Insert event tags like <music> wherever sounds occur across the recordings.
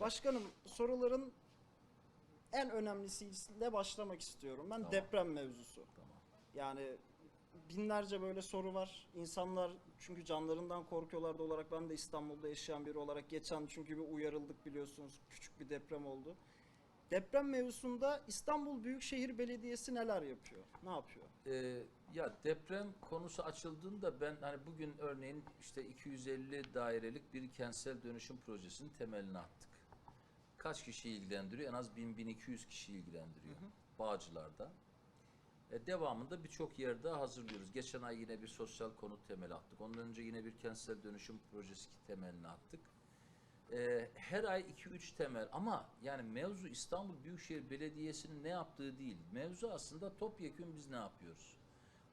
Başkanım soruların en önemlisiyle başlamak istiyorum. Ben Tamam. deprem mevzusu. Tamam. Yani binlerce böyle soru var. İnsanlar çünkü canlarından korkuyorlar da olarak ben de İstanbul'da yaşayan biri olarak geçen çünkü bir uyarıldık biliyorsunuz. Küçük bir deprem oldu. Deprem mevzusunda İstanbul Büyükşehir Belediyesi neler yapıyor? Ne yapıyor? Ee, ya deprem konusu açıldığında ben hani bugün örneğin işte 250 dairelik bir kentsel dönüşüm projesinin temelini attık. Kaç kişi ilgilendiriyor? En az 1000-1200 kişi ilgilendiriyor. Bağcılar'da. E, devamında birçok yerde hazırlıyoruz. Geçen ay yine bir sosyal konut temeli attık. Ondan önce yine bir kentsel dönüşüm projesi temelini attık. E, her ay 2-3 temel ama yani mevzu İstanbul Büyükşehir Belediyesi'nin ne yaptığı değil. Mevzu aslında topyekun biz ne yapıyoruz?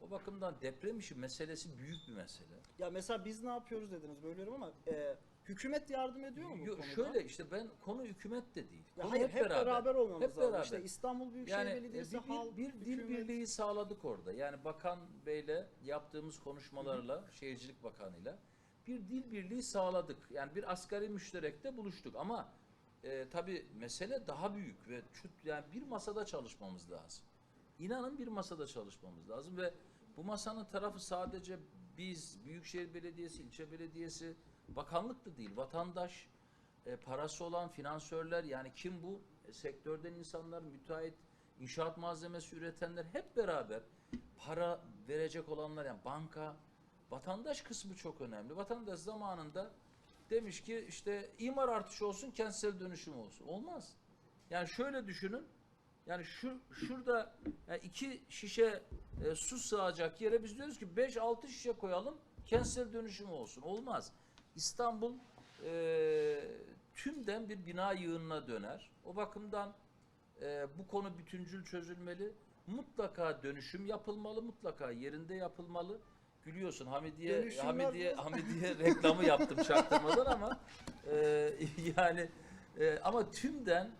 O bakımdan deprem işi meselesi büyük bir mesele. Ya mesela biz ne yapıyoruz dediniz bölüyorum ama e, hükümet yardım ediyor mu bu Yo- konuda? şöyle işte ben konu hükümet de değil. Ya Konu hayır, hep, beraber, olmamız Hep lazım. beraber. İşte İstanbul Büyükşehir Yani e, Belediyesi, bir, bir, halk, bir dil hükümet. birliği sağladık orada. Yani Bakan Bey'le yaptığımız konuşmalarla, Şehircilik Bakanı'yla bir dil birliği sağladık. Yani bir asgari müşterekte buluştuk ama e, tabii mesele daha büyük ve çut, yani bir masada çalışmamız lazım. İnanın bir masada çalışmamız lazım ve bu masanın tarafı sadece biz, Büyükşehir Belediyesi, ilçe belediyesi, bakanlık da değil, vatandaş, e, parası olan finansörler yani kim bu? E, sektörden insanlar, müteahhit, inşaat malzemesi üretenler hep beraber para verecek olanlar yani banka, vatandaş kısmı çok önemli. Vatandaş zamanında demiş ki işte imar artışı olsun, kentsel dönüşüm olsun. Olmaz. Yani şöyle düşünün. Yani şu şurada yani iki şişe e, su sığacak yere biz diyoruz ki 5-6 şişe koyalım kentsel dönüşüm olsun. Olmaz. İstanbul e, tümden bir bina yığınına döner. O bakımdan e, bu konu bütüncül çözülmeli. Mutlaka dönüşüm yapılmalı, mutlaka yerinde yapılmalı. Gülüyorsun Hamidiye Dönüşümler Hamidiye bu. Hamidiye reklamı yaptım çaktırmadan ama e, <laughs> yani e, ama tümden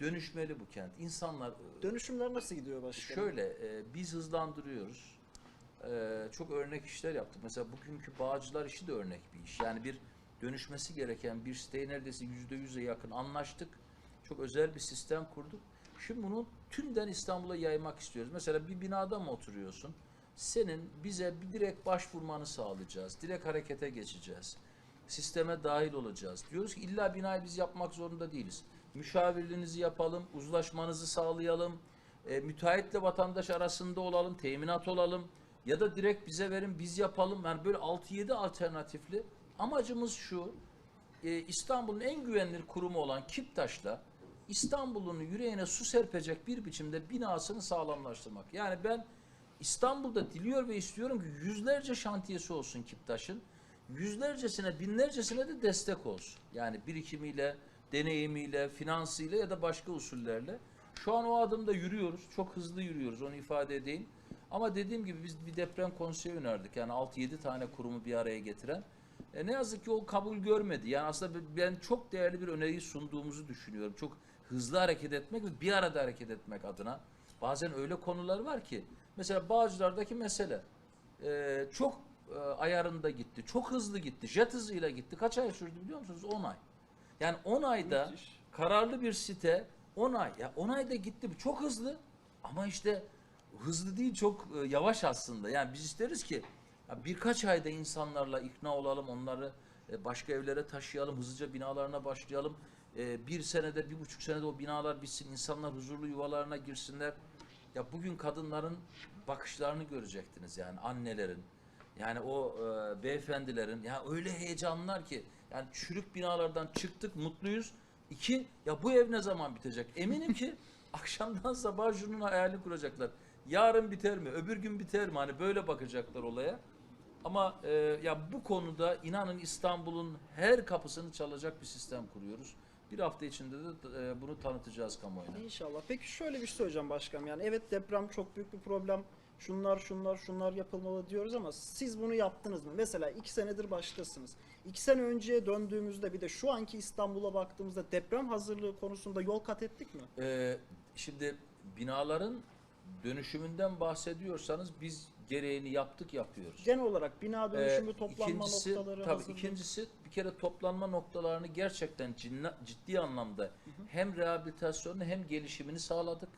dönüşmeli bu kent. İnsanlar e, Dönüşümler nasıl gidiyor başkanım? Şöyle e, biz hızlandırıyoruz. E, çok örnek işler yaptık. Mesela bugünkü bağcılar işi de örnek bir iş. Yani bir dönüşmesi gereken bir siteyi neredeyse yüzde yüze yakın anlaştık. Çok özel bir sistem kurduk. Şimdi bunu tümden İstanbul'a yaymak istiyoruz. Mesela bir binada mı oturuyorsun? Senin bize bir direkt başvurmanı sağlayacağız. Direkt harekete geçeceğiz. Sisteme dahil olacağız. Diyoruz ki illa binayı biz yapmak zorunda değiliz. Müşavirliğinizi yapalım, uzlaşmanızı sağlayalım, e, müteahhitle vatandaş arasında olalım, teminat olalım ya da direkt bize verin biz yapalım. Yani böyle 6-7 alternatifli. Amacımız şu, e, İstanbul'un en güvenilir kurumu olan Kiptaş'la İstanbul'un yüreğine su serpecek bir biçimde binasını sağlamlaştırmak. Yani ben İstanbul'da diliyor ve istiyorum ki yüzlerce şantiyesi olsun Kiptaş'ın. Yüzlercesine, binlercesine de destek olsun. Yani birikimiyle, deneyimiyle, finansıyla ya da başka usullerle. Şu an o adımda yürüyoruz. Çok hızlı yürüyoruz onu ifade edeyim. Ama dediğim gibi biz bir deprem konseyi önerdik. Yani 6-7 tane kurumu bir araya getiren. E ne yazık ki o kabul görmedi. Yani aslında ben çok değerli bir öneriyi sunduğumuzu düşünüyorum. Çok hızlı hareket etmek ve bir arada hareket etmek adına. Bazen öyle konular var ki. Mesela Bağcılar'daki mesele. e, çok e, ayarında gitti. Çok hızlı gitti. Jet hızıyla gitti. Kaç ay sürdü biliyor musunuz? 10 ay. Yani 10 ayda Müthiş. kararlı bir site 10 ay. Ya 10 ayda gitti. Çok hızlı. Ama işte hızlı değil çok e, yavaş aslında. Yani biz isteriz ki birkaç ayda insanlarla ikna olalım, onları e, başka evlere taşıyalım, hızlıca binalarına başlayalım. E, bir senede, bir buçuk senede o binalar bitsin, insanlar huzurlu yuvalarına girsinler. Ya bugün kadınların bakışlarını görecektiniz yani annelerin. Yani o e, beyefendilerin ya öyle heyecanlılar ki yani çürük binalardan çıktık mutluyuz. İki ya bu ev ne zaman bitecek? Eminim ki <laughs> akşamdan sabah şunun hayalini kuracaklar. Yarın biter mi? Öbür gün biter mi? Hani böyle bakacaklar olaya. Ama e, ya bu konuda inanın İstanbul'un her kapısını çalacak bir sistem kuruyoruz. Bir hafta içinde de e, bunu tanıtacağız kamuoyuna. İnşallah. Peki şöyle bir şey söyleyeceğim başkanım. Yani evet deprem çok büyük bir problem. Şunlar şunlar şunlar yapılmalı diyoruz ama siz bunu yaptınız mı? Mesela iki senedir baştasınız. İki sene önceye döndüğümüzde bir de şu anki İstanbul'a baktığımızda deprem hazırlığı konusunda yol kat ettik mi? Ee, şimdi binaların dönüşümünden bahsediyorsanız biz gereğini yaptık yapıyoruz. Genel olarak bina dönüşümü Ee, toplanma ikincisi, noktaları tabii hazırlık. ikincisi bir kere toplanma noktalarını gerçekten cinna- ciddi anlamda hem rehabilitasyonunu hem gelişimini sağladık.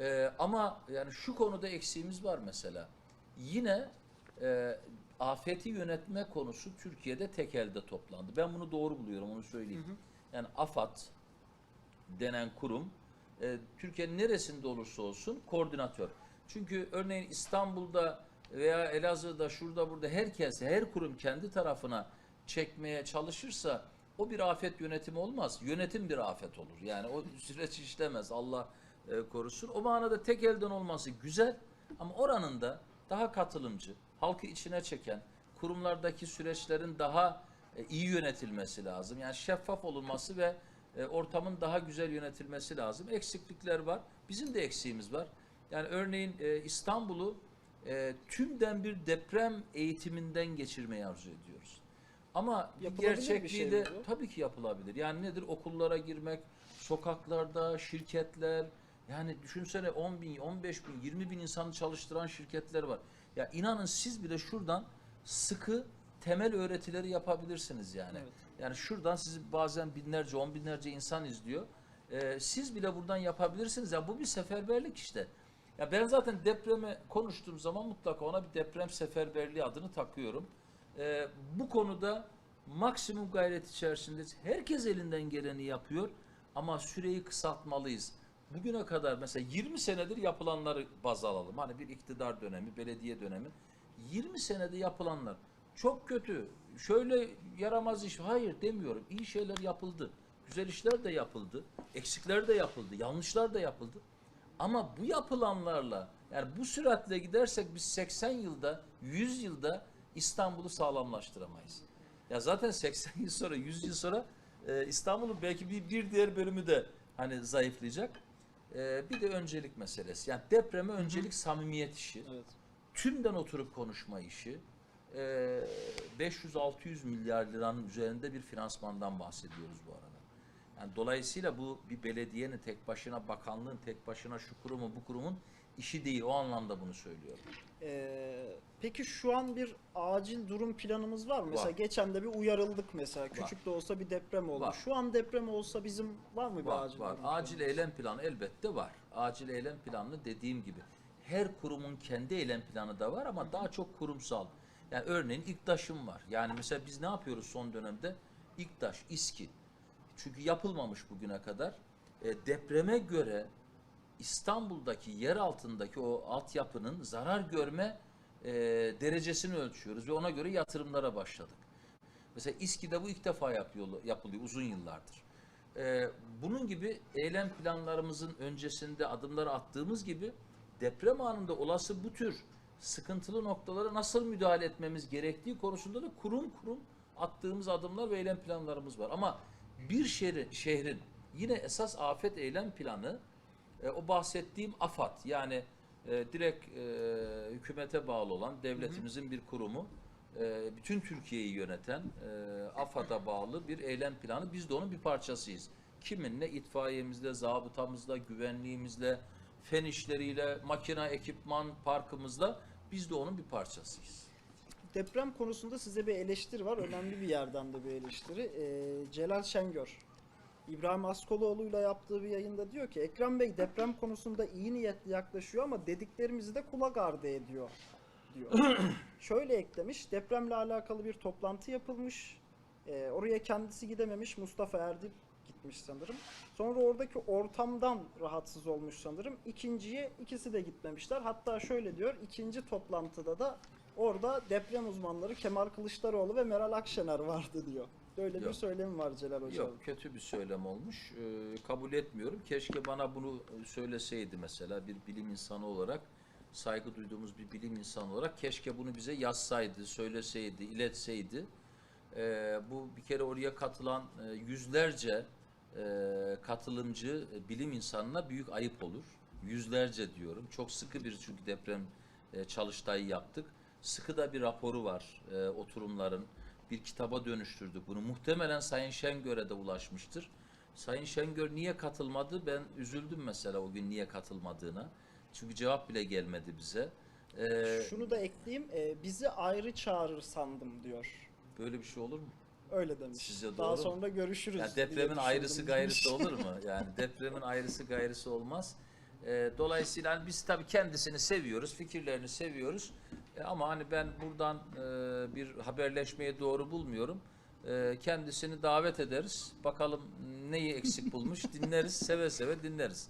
Ee, ama yani şu konuda eksiğimiz var mesela. Yine e, afeti yönetme konusu Türkiye'de tek elde toplandı. Ben bunu doğru buluyorum onu söyleyeyim. Yani AFAD denen kurum e, Türkiye'nin neresinde olursa olsun koordinatör. Çünkü örneğin İstanbul'da veya Elazığ'da şurada burada herkes her kurum kendi tarafına çekmeye çalışırsa o bir afet yönetimi olmaz. Yönetim bir afet olur. Yani o süreç işlemez. Allah e, korusun. O manada tek elden olması güzel ama oranın da daha katılımcı, halkı içine çeken, kurumlardaki süreçlerin daha e, iyi yönetilmesi lazım. Yani şeffaf olunması ve e, ortamın daha güzel yönetilmesi lazım. Eksiklikler var. Bizim de eksiğimiz var. Yani örneğin e, İstanbul'u e, tümden bir deprem eğitiminden geçirmeyi arzu ediyoruz. Ama bir Yapılabilir bir gerçekliği şey de bu? tabii ki yapılabilir. Yani nedir? Okullara girmek, sokaklarda, şirketler, yani düşünsene 10 bin, 15 bin, 20 bin insanı çalıştıran şirketler var. Ya inanın siz bile şuradan sıkı temel öğretileri yapabilirsiniz yani. Evet. Yani şuradan sizi bazen binlerce, on binlerce insan izliyor. Ee, siz bile buradan yapabilirsiniz. Ya bu bir seferberlik işte. Ya ben zaten depremi konuştuğum zaman mutlaka ona bir deprem seferberliği adını takıyorum. Ee, bu konuda maksimum gayret içerisinde herkes elinden geleni yapıyor ama süreyi kısaltmalıyız. Bugüne kadar mesela 20 senedir yapılanları baz alalım. Hani bir iktidar dönemi, belediye dönemi. 20 senede yapılanlar çok kötü. Şöyle yaramaz iş. Hayır demiyorum. İyi şeyler yapıldı. Güzel işler de yapıldı. Eksikler de yapıldı. Yanlışlar da yapıldı. Ama bu yapılanlarla yani bu süratle gidersek biz 80 yılda, 100 yılda İstanbul'u sağlamlaştıramayız. Ya zaten 80 yıl sonra, 100 yıl sonra e, İstanbul'un belki bir, bir diğer bölümü de hani zayıflayacak. E, bir de öncelik meselesi. Yani depreme öncelik samimiyet işi Evet. tümden oturup konuşma işi 500-600 milyar liranın üzerinde bir finansmandan bahsediyoruz bu arada. Yani dolayısıyla bu bir belediyenin tek başına, bakanlığın tek başına, şu kurumun, bu kurumun işi değil. O anlamda bunu söylüyorum. Ee, peki şu an bir acil durum planımız var mı? Mesela Var. geçen de bir uyarıldık mesela. Küçük de olsa bir deprem oldu. Var. Şu an deprem olsa bizim var mı bir Var, acil var. durum Acil planımız? eylem planı elbette var. Acil eylem planı dediğim gibi her kurumun kendi eylem planı da var ama daha çok kurumsal. Yani örneğin İKTAŞ'ım var. Yani mesela biz ne yapıyoruz son dönemde? İKTAŞ, İSKİ. Çünkü yapılmamış bugüne kadar. E, depreme göre İstanbul'daki yer altındaki o altyapının zarar görme e, derecesini ölçüyoruz ve ona göre yatırımlara başladık. Mesela İSKİ'de bu ilk defa yapıyor, yapılıyor uzun yıllardır. Ee, bunun gibi eylem planlarımızın öncesinde adımlar attığımız gibi deprem anında olası bu tür sıkıntılı noktalara nasıl müdahale etmemiz gerektiği konusunda da kurum kurum attığımız adımlar ve eylem planlarımız var. Ama bir şehrin, şehrin yine esas afet eylem planı e, o bahsettiğim AFAD yani e, direkt e, hükümete bağlı olan devletimizin bir kurumu e, bütün Türkiye'yi yöneten e, AFAD'a bağlı bir eylem planı. Biz de onun bir parçasıyız. Kiminle? itfaiyemizle, zabıtamızla, güvenliğimizle, fen işleriyle, makina ekipman parkımızla biz de onun bir parçasıyız. Deprem konusunda size bir eleştiri var. Önemli bir yerden de bir eleştiri. Ee, Celal Şengör. İbrahim Askoloğlu'yla yaptığı bir yayında diyor ki Ekrem Bey deprem konusunda iyi niyetli yaklaşıyor ama dediklerimizi de kulak ardı ediyor diyor. <clears throat> Şöyle eklemiş. Depremle alakalı bir toplantı yapılmış. Ee, oraya kendisi gidememiş. Mustafa Erdip gitmiş sanırım. Sonra oradaki ortamdan rahatsız olmuş sanırım. İkinciye ikisi de gitmemişler. Hatta şöyle diyor. ikinci toplantıda da orada deprem uzmanları Kemal Kılıçdaroğlu ve Meral Akşener vardı diyor. Böyle bir Yok. söylemi var Celal Hocam. Yok kötü bir söylem olmuş. Ee, kabul etmiyorum. Keşke bana bunu söyleseydi mesela bir bilim insanı olarak saygı duyduğumuz bir bilim insanı olarak keşke bunu bize yazsaydı, söyleseydi, iletseydi. Ee, bu bir kere oraya katılan e, yüzlerce e, katılımcı e, bilim insanına büyük ayıp olur. Yüzlerce diyorum. Çok sıkı bir çünkü deprem e, çalıştayı yaptık. Sıkı da bir raporu var e, oturumların. Bir kitaba dönüştürdük bunu. Muhtemelen Sayın Şengör'e de ulaşmıştır. Sayın Şengör niye katılmadı? Ben üzüldüm mesela o gün niye katılmadığına. Çünkü cevap bile gelmedi bize. Ee, Şunu da ekleyeyim. e, bizi ayrı çağırır sandım diyor. böyle bir şey olur mu? Öyle demiş. Sizce Daha doğru mu? sonra görüşürüz. Diye depremin düşündüm ayrısı demiş. gayrısı olur mu? <laughs> Yani depremin ayrısı gayrısı olmaz. Ee, dolayısıyla hani biz tabii kendisini seviyoruz, fikirlerini seviyoruz. E, ama hani ben buradan e, bir haberleşmeyi doğru bulmuyorum. E, kendisini davet ederiz. Bakalım neyi eksik bulmuş <laughs> dinleriz, seve seve dinleriz.